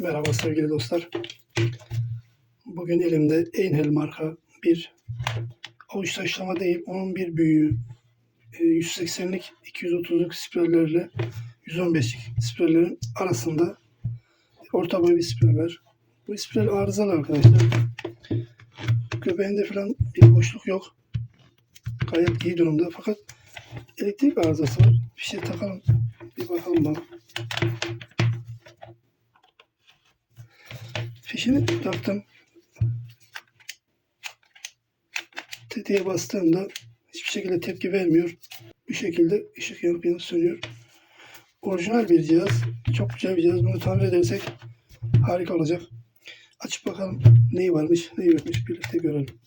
Merhaba sevgili dostlar. Bugün elimde Einhell marka bir avuç taşlama değil, onun bir büyüğü. E, 180'lik, 230'luk spreylerle 115'lik spreylerin arasında orta boy bir var. Bu sprey arızalı arkadaşlar. Göbeğinde falan bir boşluk yok. Gayet iyi durumda fakat elektrik arızası var. Bir şey takalım. Bir bakalım bak. Fişini taktım. Tetiğe bastığımda hiçbir şekilde tepki vermiyor. Bu şekilde ışık yanıp yanıp sönüyor. Orijinal bir cihaz. Çok güzel bir cihaz. Bunu tamir edersek harika olacak. Açıp bakalım neyi varmış, neyi yokmuş birlikte görelim.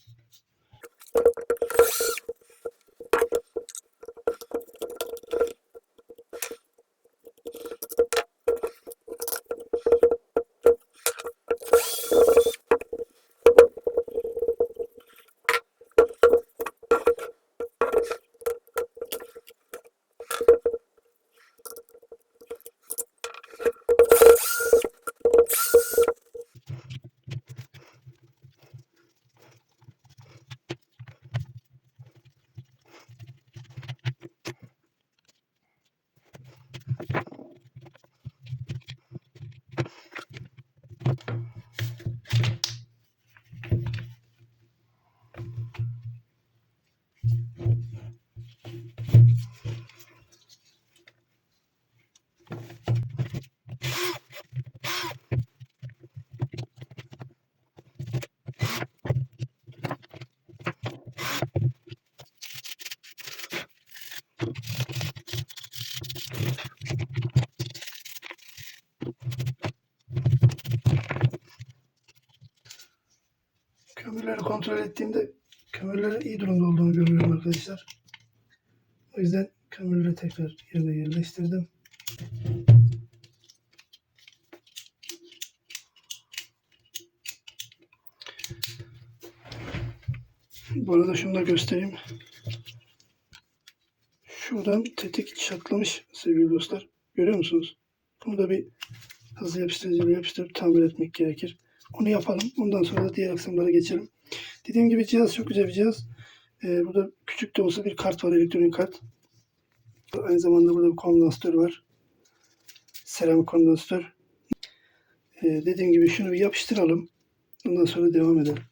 Kömürleri kontrol ettiğimde kömürlerin iyi durumda olduğunu görüyorum arkadaşlar. O yüzden kömürleri tekrar yerine yerleştirdim. Bu arada şunu da göstereyim. Şuradan tetik çatlamış sevgili dostlar. Görüyor musunuz? Bunu da bir hızlı yapıştırıcıyla yapıştırıp tamir etmek gerekir. Onu yapalım. Ondan sonra da diğer aksamlara geçelim. Dediğim gibi cihaz çok güzel bir cihaz. Ee, burada küçük de olsa bir kart var. Elektronik kart. Aynı zamanda burada bir kondansatör var. Seramik kondansatör. Ee, dediğim gibi şunu bir yapıştıralım. Ondan sonra devam edelim.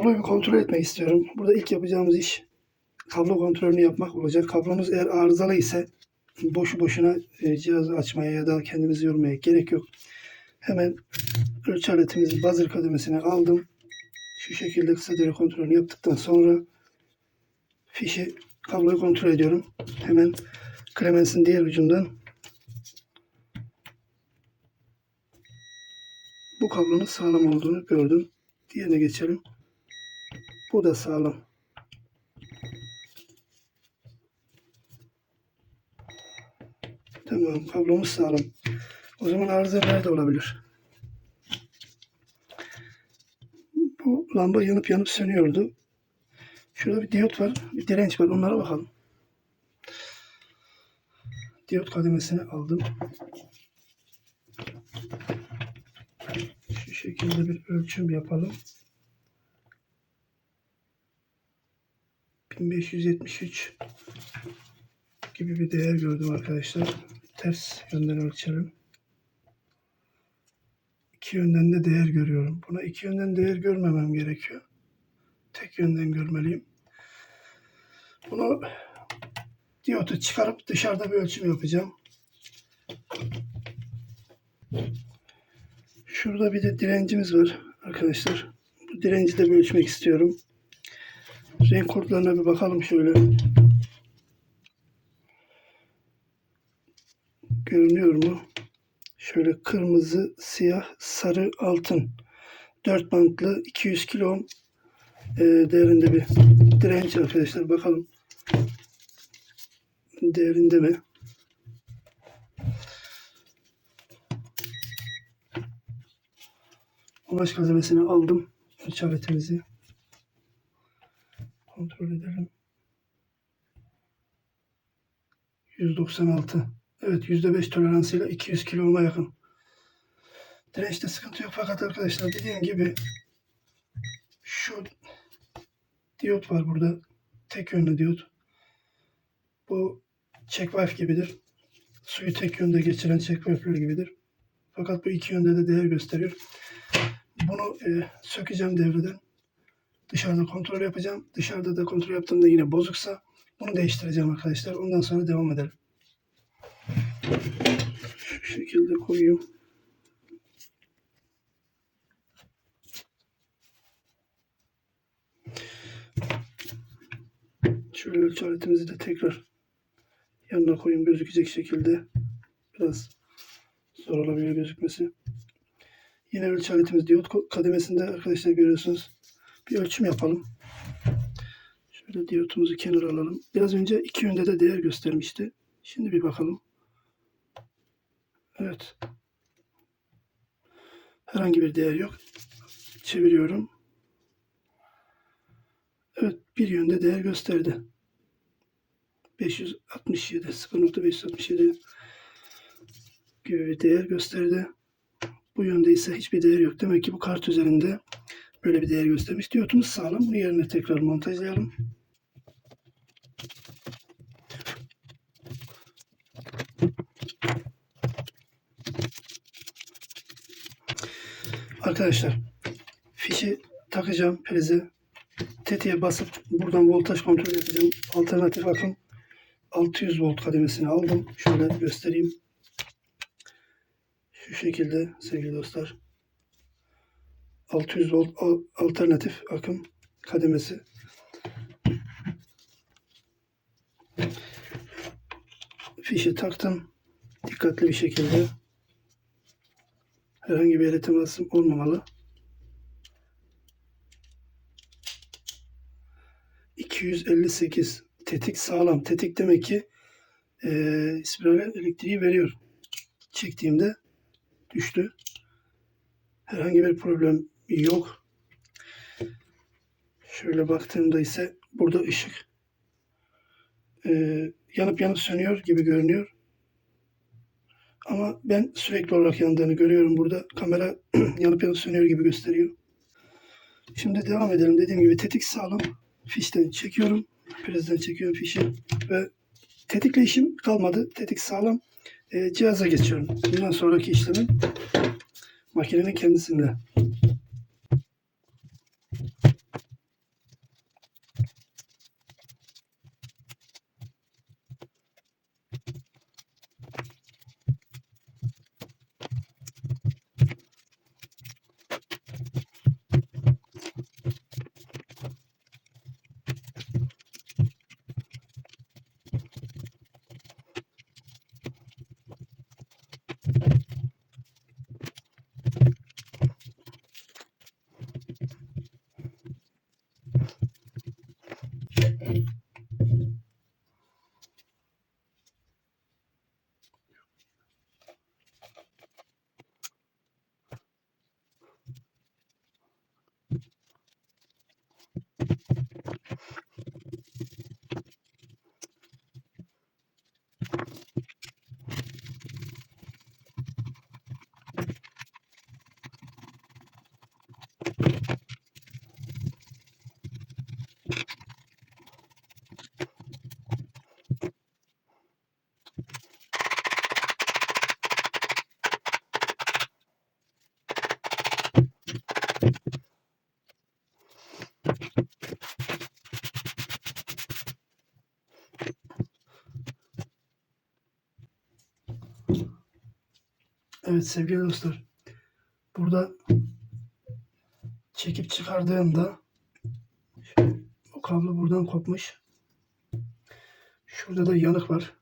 Kabloyu kontrol etmek istiyorum. Burada ilk yapacağımız iş kablo kontrolünü yapmak olacak. Kablomuz eğer arızalı ise boşu boşuna e, cihazı açmaya ya da kendimizi yormaya gerek yok. Hemen ölçü aletimizi buzzer kademesine aldım. Şu şekilde kısa devre kontrolünü yaptıktan sonra fişi kabloyu kontrol ediyorum. Hemen Clemens'in diğer ucundan bu kablonun sağlam olduğunu gördüm. Diğerine geçelim. Bu da sağlam. Tamam, kablomuz sağlam. O zaman arıza nerede olabilir? Bu lamba yanıp yanıp sönüyordu. Şurada bir diyot var, bir direnç var. Onlara bakalım. Diyot kademesini aldım. Şu şekilde bir ölçüm yapalım. 1573 gibi bir değer gördüm arkadaşlar. Ters yönden ölçelim. İki yönden de değer görüyorum. Buna iki yönden değer görmemem gerekiyor. Tek yönden görmeliyim. Bunu diyotu çıkarıp dışarıda bir ölçüm yapacağım. Şurada bir de direncimiz var arkadaşlar. Bu direnci de ölçmek istiyorum. Renk kodlarına bir bakalım şöyle. Görünüyor mu? Şöyle kırmızı, siyah, sarı, altın. 4 bantlı 200 kilo e, değerinde bir direnç arkadaşlar. Bakalım değerinde mi? Kumaş malzemesini aldım. Ölçü aletimizi kontrol edelim. 196. Evet %5 toleransıyla 200 kilo ohm'a yakın. Dirençte sıkıntı yok fakat arkadaşlar dediğim gibi şu diyot var burada. Tek yönlü diyot. Bu check valve gibidir. Suyu tek yönde geçiren check valve'ler gibidir. Fakat bu iki yönde de değer gösteriyor. Bunu e, sökeceğim devreden. Dışarıda kontrol yapacağım. Dışarıda da kontrol yaptığımda yine bozuksa bunu değiştireceğim arkadaşlar. Ondan sonra devam edelim. Şu şekilde koyayım. Şöyle ölçü aletimizi de tekrar yanına koyayım gözükecek şekilde. Biraz zor olabilir gözükmesi. Yine ölçü aletimiz diyot kademesinde arkadaşlar görüyorsunuz. Bir ölçüm yapalım. Şöyle diyotumuzu kenara alalım. Biraz önce iki yönde de değer göstermişti. Şimdi bir bakalım. Evet. Herhangi bir değer yok. Çeviriyorum. Evet bir yönde değer gösterdi. 567 0.567 gibi bir değer gösterdi. Bu yönde ise hiçbir değer yok. Demek ki bu kart üzerinde böyle bir değer göstermiş. Diyotumuz sağlam. Bunu yerine tekrar montajlayalım. Arkadaşlar fişi takacağım prize. Tetiğe basıp buradan voltaj kontrol yapacağım. Alternatif akım 600 volt kademesini aldım. Şöyle göstereyim. Şu şekilde sevgili dostlar. 600 volt al- alternatif akım kademesi. Fişi taktım. Dikkatli bir şekilde. Herhangi bir yere temasım olmamalı. 258 tetik sağlam. Tetik demek ki eee spirale elektriği veriyor. Çektiğimde düştü. Herhangi bir problem yok. Şöyle baktığımda ise burada ışık eee, yanıp yanıp sönüyor gibi görünüyor. Ama ben sürekli olarak yandığını görüyorum burada. Kamera yanıp yanıp sönüyor gibi gösteriyor. Şimdi devam edelim. Dediğim gibi tetik sağlam. Fişten çekiyorum. Prizden çekiyorum fişi ve tetikle işim kalmadı. Tetik sağlam. Eee, cihaza geçiyorum. Bundan sonraki işlemim makinenin kendisinde. Evet sevgili dostlar. Burada çekip çıkardığımda bu kablo buradan kopmuş. Şurada da yanık var.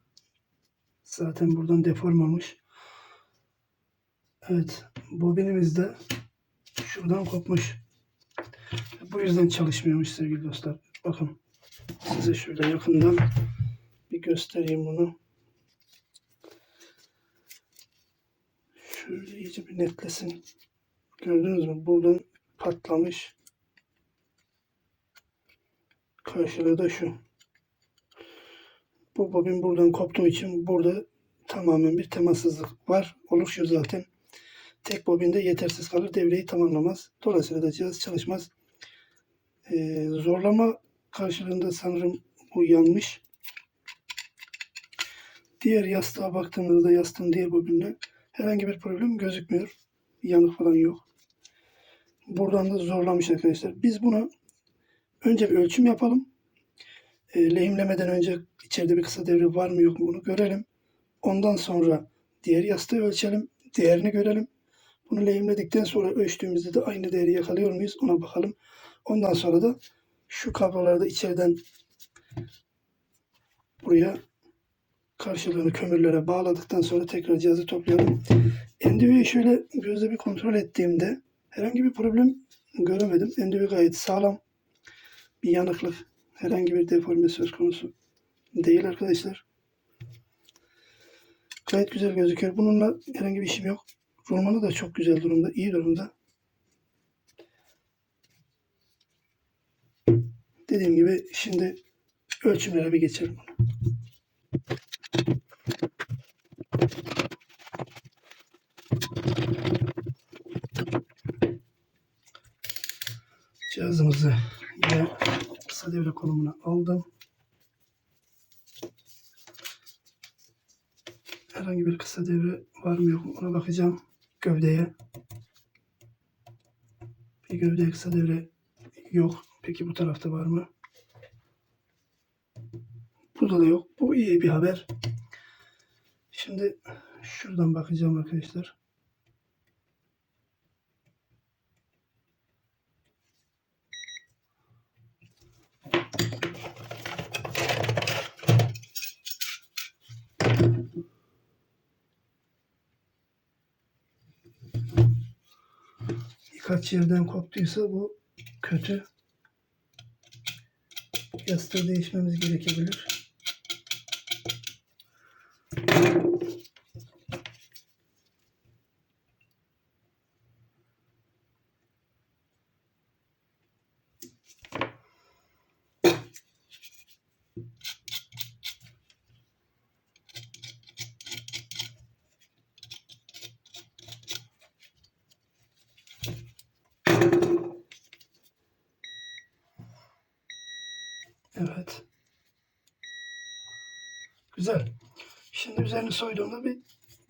Zaten buradan deform olmuş. Evet. Bobinimiz de şuradan kopmuş. Bu yüzden çalışmıyormuş sevgili dostlar. Bakın. Size şöyle yakından bir göstereyim bunu. Şöyle iyice bir netlesin. Gördünüz mü? Buradan patlamış. Karşılığı da şu. Bu bobin buradan koptuğu için burada tamamen bir temassızlık var. Oluşuyor zaten. Tek bobinde yetersiz kalır. Devreyi tamamlamaz. Dolayısıyla da cihaz çalışmaz. Ee, zorlama karşılığında sanırım bu yanmış. Diğer yastığa baktığımızda yastığın diğer bobinle herhangi bir problem gözükmüyor. Yanık falan yok. Buradan da zorlamış arkadaşlar. Biz buna önce bir ölçüm yapalım. E, lehimlemeden önce içeride bir kısa devre var mı yok mu bunu görelim. Ondan sonra diğer yastığı ölçelim. Değerini görelim. Bunu lehimledikten sonra ölçtüğümüzde de aynı değeri yakalıyor muyuz ona bakalım. Ondan sonra da şu kabloları da içeriden buraya karşılığını kömürlere bağladıktan sonra tekrar cihazı toplayalım. Endiviyi şöyle gözle bir kontrol ettiğimde herhangi bir problem göremedim. Endivi gayet sağlam. Bir yanıklık, herhangi bir deforme söz konusu değil arkadaşlar. Gayet güzel gözüküyor. Bununla herhangi bir işim yok. Rulmanı da çok güzel durumda, iyi durumda. Dediğim gibi şimdi ölçümlere bir geçelim. Cihazımızı yine kısa devre konumuna aldım. Herhangi bir kısa devre var mı yok mu ona bakacağım. Gövdeye. Bir gövdeye kısa devre yok. Peki bu tarafta var mı? Burada da yok. Bu iyi bir haber. Şimdi şuradan bakacağım arkadaşlar. Birkaç yerden koptuysa bu kötü. Yastığı değişmemiz gerekebilir. Evet. Güzel. Şimdi üzerini soyduğumda bir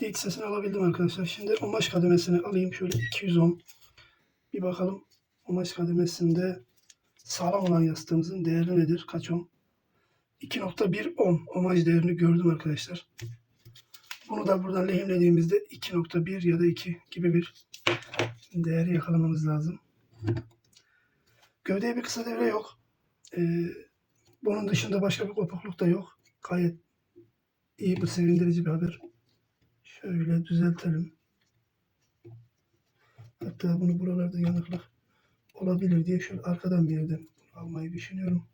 dik sesini alabildim arkadaşlar. Şimdi omaş kademesini alayım. Şöyle 210. Bir bakalım omaş kademesinde sağlam olan yastığımızın değeri nedir? Kaç ohm? 2.1 ohm omaj değerini gördüm arkadaşlar. Bunu da buradan lehimlediğimizde 2.1 ya da 2 gibi bir değeri yakalamamız lazım. Gövdeye bir kısa devre yok. Ee, bunun dışında başka bir kopukluk da yok. Gayet iyi bir sevindirici bir haber. Şöyle düzeltelim. Hatta bunu buralarda yanıklık olabilir diye şöyle arkadan bir yerden almayı düşünüyorum.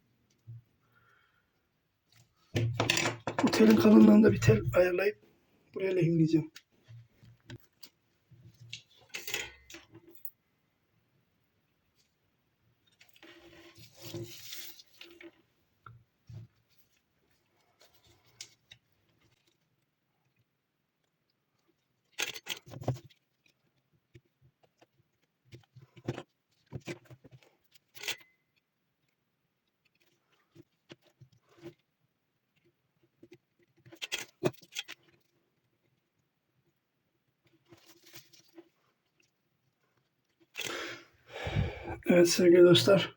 Bu telin kalınlığında bir tel ayarlayıp buraya lehimleyeceğim. Evet sevgili dostlar.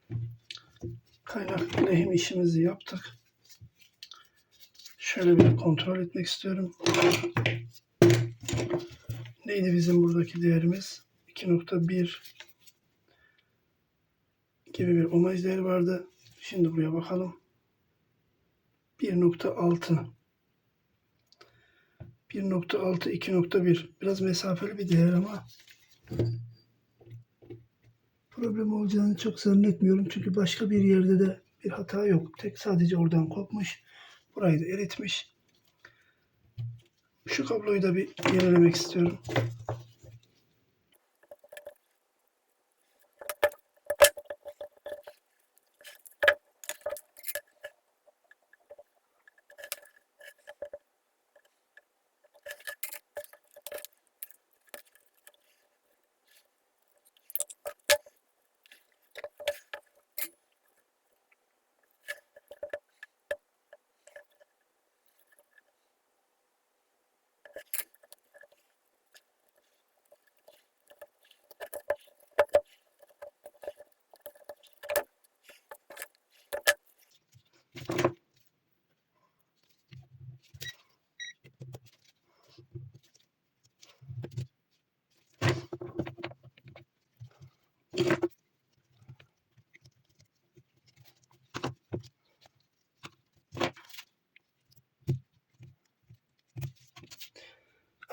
Kaynak lehim işimizi yaptık. Şöyle bir kontrol etmek istiyorum. Neydi bizim buradaki değerimiz? 2.1 gibi bir omaj değeri vardı. Şimdi buraya bakalım. 1.6 1.6 2.1 biraz mesafeli bir değer ama problem olacağını çok zannetmiyorum. Çünkü başka bir yerde de bir hata yok. Tek sadece oradan kopmuş. Burayı da eritmiş. Şu kabloyu da bir yenilemek istiyorum.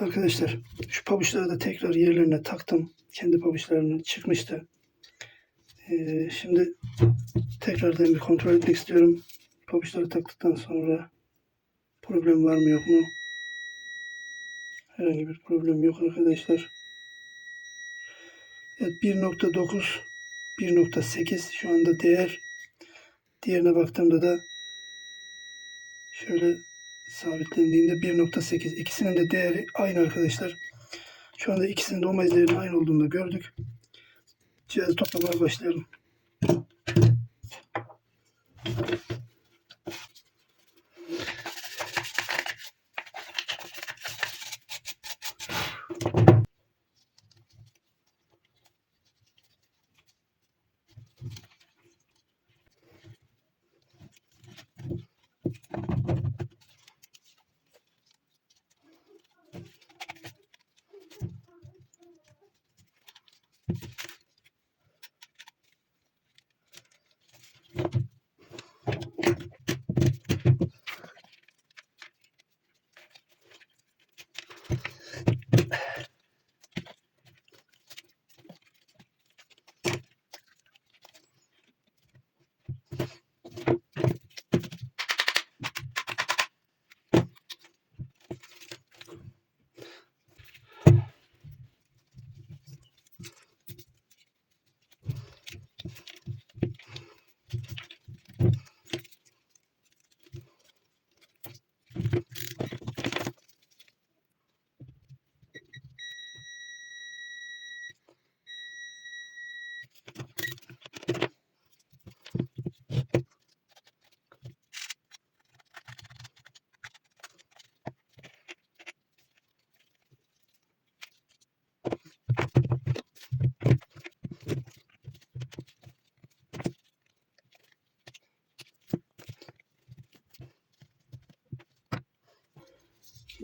Arkadaşlar şu pabuçları da tekrar yerlerine taktım. Kendi pabuçlarını çıkmıştı. Ee, şimdi tekrardan bir kontrol etmek istiyorum. Pabuçları taktıktan sonra problem var mı yok mu? Herhangi bir problem yok arkadaşlar. Evet 1.9 1.8 şu anda değer. Diğerine baktığımda da şöyle sabitlendiğinde 1.8 ikisinin de değeri aynı arkadaşlar. Şu anda ikisinin de ohm değerinin aynı olduğunu da gördük. Cihazı toplamaya başlayalım.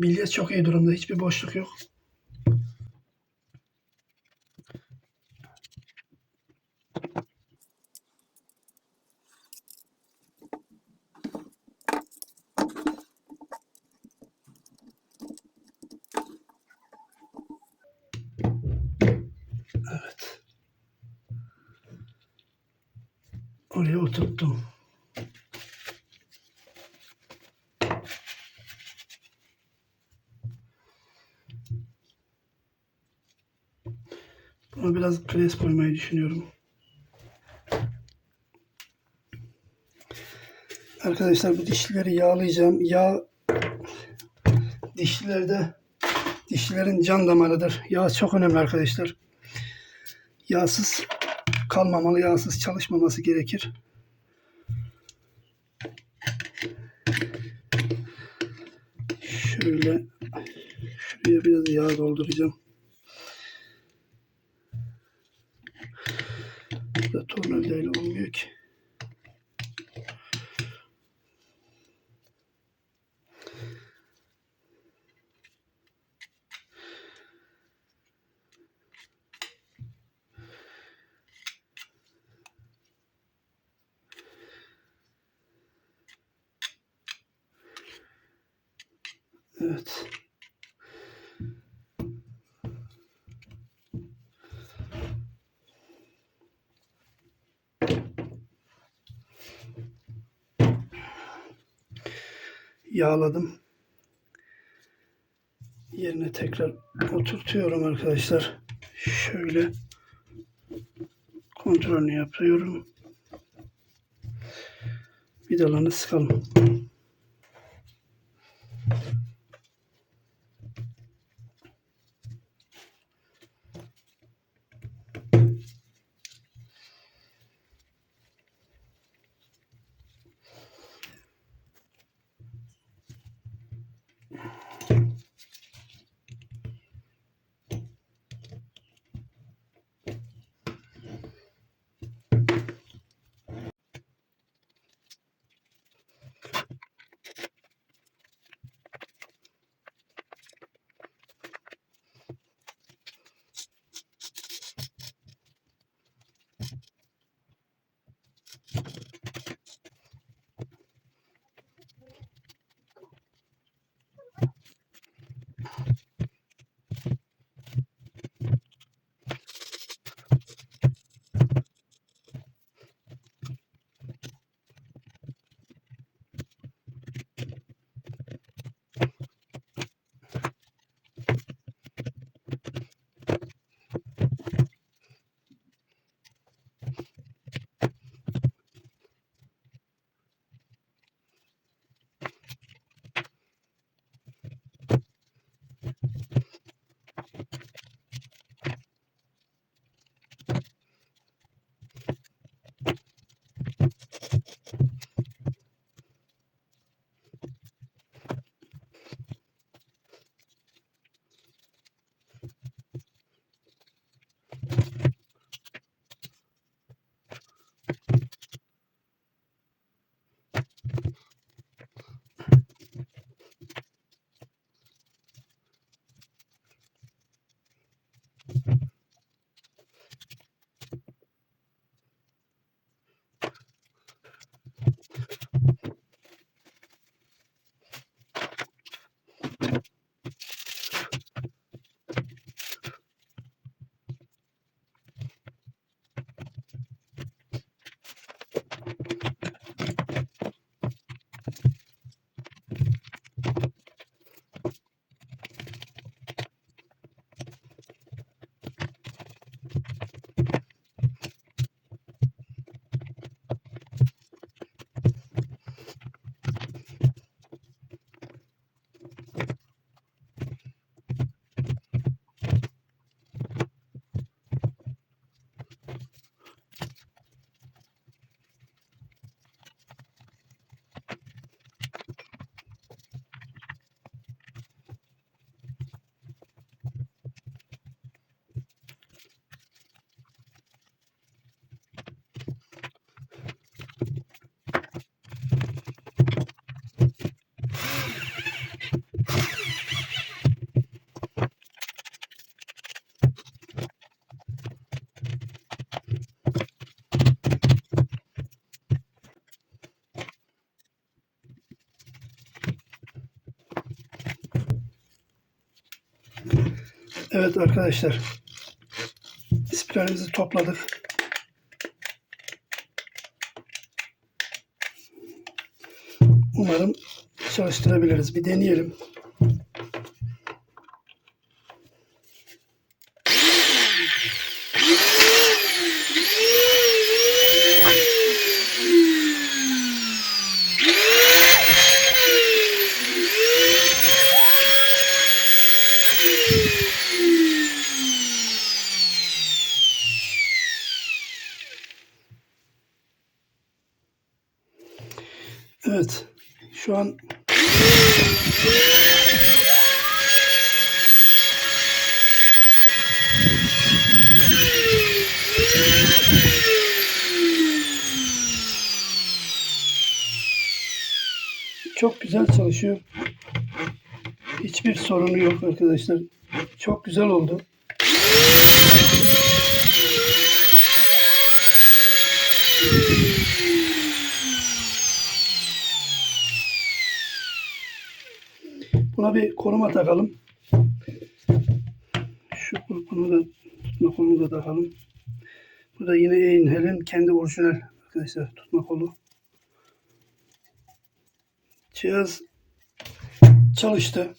Bilyet çok iyi durumda. Hiçbir boşluk yok. Buna biraz pres koymayı düşünüyorum. Arkadaşlar bu dişlileri yağlayacağım. Yağ dişlilerde dişlilerin can damarıdır. Yağ çok önemli arkadaşlar. Yağsız kalmamalı, yağsız çalışmaması gerekir. Şöyle şuraya biraz yağ dolduracağım. Da tornavidayla olmuyor ki. Evet. Yağladım. Yerine tekrar oturtuyorum arkadaşlar. Şöyle kontrolünü yapıyorum. Vidalarını sıkalım. Evet arkadaşlar. Spiralimizi topladık. Umarım çalıştırabiliriz. Bir deneyelim. Evet. Şu an çok güzel çalışıyor. Hiçbir sorunu yok arkadaşlar. Çok güzel oldu. Buna bir koruma takalım. Şu bunu da tutma da takalım. Bu da yine Einhel'in kendi orijinal arkadaşlar tutma kolu. Cihaz çalıştı.